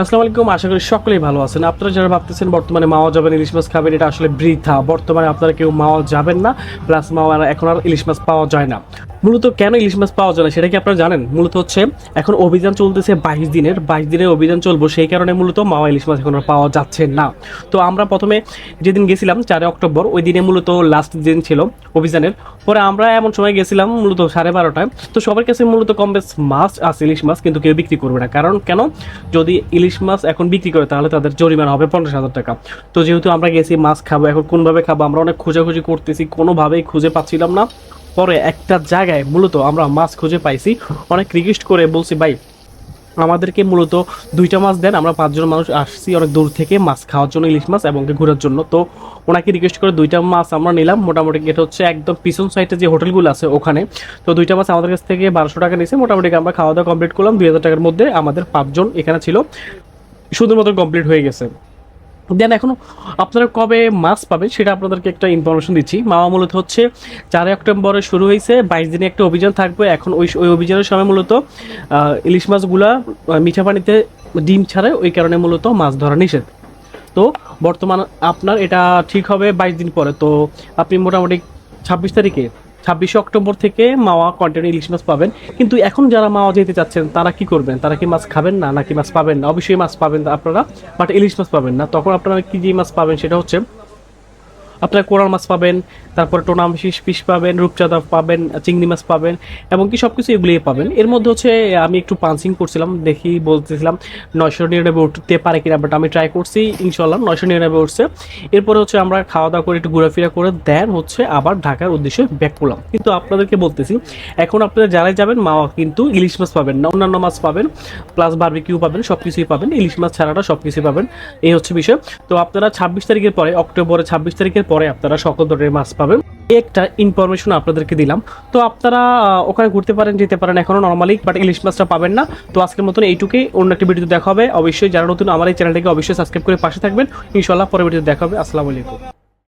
আসসালামু আলাইকুম, আশা করি সকলেই ভালো আছেন। আপনারা যারা ভাবতেছেন বর্তমানে মাওয়া যাবেন, ইলিশ মাছ খাবেন, এটা আসলে বৃথা। বর্তমানে আপনারা কেউ মাওয়া যাবেন না, প্লাস মাওয়া এখন আর ইলিশ মাছ পাওয়া যায় না। মূলত কেন ইলিশ মাছ পাওয়া যায় না সেটা কি আপনারা জানেন? মূলত হচ্ছে এখন অভিযান চলতেছে বাইশ দিনের। বাইশ দিনের অভিযান চলবো, সেই কারণে মূলত মাওয়া ইলিশ মাছ এখন পাওয়া যাচ্ছে না। তো আমরা প্রথমে যেদিন গেছিলাম, চারে অক্টোবর, ওই দিনে মূলত লাস্ট দিন ছিল অভিযানের। পরে আমরা এমন সময় গেছিলাম মূলত সাড়ে বারোটায়। তো সবার কাছে মূলত কম বেশ মাছ আছে ইলিশ মাছ, কিন্তু কেউ বিক্রি করবে না। কারণ কেন? যদি ইলিশ মাছ এখন বিক্রি করে, তাহলে তাদের জরিমানা হবে পঞ্চাশ হাজার টাকা। তো যেহেতু আমরা গেছি, মাছ খাব, এখন কোনভাবে খাব, আমরা অনেক খোঁজাখুঁজি করতেছি, কোনোভাবেই খুঁজে পাচ্ছিলাম না। পরে একটা জায়গায় মূলত আমরা মাছ খুঁজে পাইছি। অনেক রিকোয়েস্ট করে বলছি, ভাই, আমাদেরকে মূলত দুইটা মাছ দেন, আমরা পাঁচজন মানুষ আসছি অনেক দূর থেকে মাছ খাওয়ার জন্য, ইলিশ মাছ এবং ঘোরার জন্য। তো ওনাকে রিকোয়েস্ট করে দুইটা মাছ আমরা নিলাম। মোটামুটি এটা হচ্ছে একদম পিছন সাইডে যে হোটেলগুলো আছে ওখানে। তো দুইটা মাছ আমাদের কাছ থেকে বারোশো টাকা নিয়েছে মোটামুটি আমরা খাওয়া দাওয়া কমপ্লিট করলাম। দুই হাজার টাকার মধ্যে আমাদের পাঁচজন এখানে ছিল। শুধুমাত্র কমপ্লিট হয়ে গেছে। দেন এখন আপনারা কবে মাছ পাবেন সেটা আপনাদেরকে একটা ইনফরমেশন দিচ্ছি। মামা মূলত হচ্ছে চারই অক্টোবরে শুরু হয়েছে, বাইশ দিনে একটা অভিযান থাকবে। এখন ওই ওই অভিযানের সময় মূলত ইলিশ মাছগুলা মিঠা পানিতে ডিম ছাড়ে, ওই কারণে মূলত মাছ ধরা নিষেধ। তো বর্তমান আপনার এটা ঠিক হবে বাইশ দিন পরে। তো আপনি মোটামুটি ছাব্বিশ তারিখে ছাব্বিশে অক্টোবর থেকে মাওয়া কন্টেন্ট ইলিশ মাছ পাবেন। কিন্তু এখন যারা মাওয়া যেতে চাচ্ছেন, তারা কি করবেন? তারা কি মাছ খাবেন না? নাকি মাছ পাবেন না? অবশ্যই মাছ পাবেন আপনারা বাট ইলিশ মাছ পাবেন না। তখন আপনারা কি যে মাছ পাবেন সেটা হচ্ছে আপনারা কোরাল মাছ পাবেন, তারপরে টোনা ফিশ ফিশ পাবেন, রূপচাঁদা পাবেন, চিংড়ি মাছ পাবেন, এবং কি সব কিছু এগুলিই পাবেন। এর মধ্যে হচ্ছে, আমি একটু পাঞ্চিং করছিলাম, দেখি বলতেছিলাম নয়শো নিরানব্বই উঠতে পারে কিনা বাট আমি ট্রাই করছি ইনশাল্লাহ নয়শো নিরানব্বই উঠছে। এরপরে হচ্ছে আমরা খাওয়া দাওয়া করে একটু ঘোরাফেরা করে দেন হচ্ছে আবার ঢাকার উদ্দেশ্যে ব্যাক করলাম। কিন্তু আপনাদেরকে বলতেছি, এখন আপনারা যারাই যাবেন, মাওয়া কিন্তু ইলিশ মাছ পাবেন না, অন্যান্য মাছ পাবেন প্লাস বারবিকিউ পাবেন সব কিছুই পাবেন, ইলিশ মাছ ছাড়াটা সব কিছুই পাবেন, এই হচ্ছে বিষয়। তো আপনারা ছাব্বিশ তারিখের পরে অক্টোবরে ছাব্বিশ তারিখের পরে আপনারা সকল ধরনের মাছ পাবেন। একটা ইনফরমেশন আপনাদেরকে দিলাম। তো আপনারা ওখানে ঘুরতে পারেন, যেতে পারেন, এখনও নর্মালি বাট ইলিশ মাছটা পাবেন না। তো আজকের মতন এইটুকুই। অন্য একটা ভিডিও দেখা হবে। অবশ্যই যারা নতুন আমার এই চ্যানেলটাকে অবশ্যই সাবস্ক্রাইব করে পাশে থাকবেন। ইনশাল্লাহ ভিডিও দেখা হবে। আসসালামু আলাইকুম।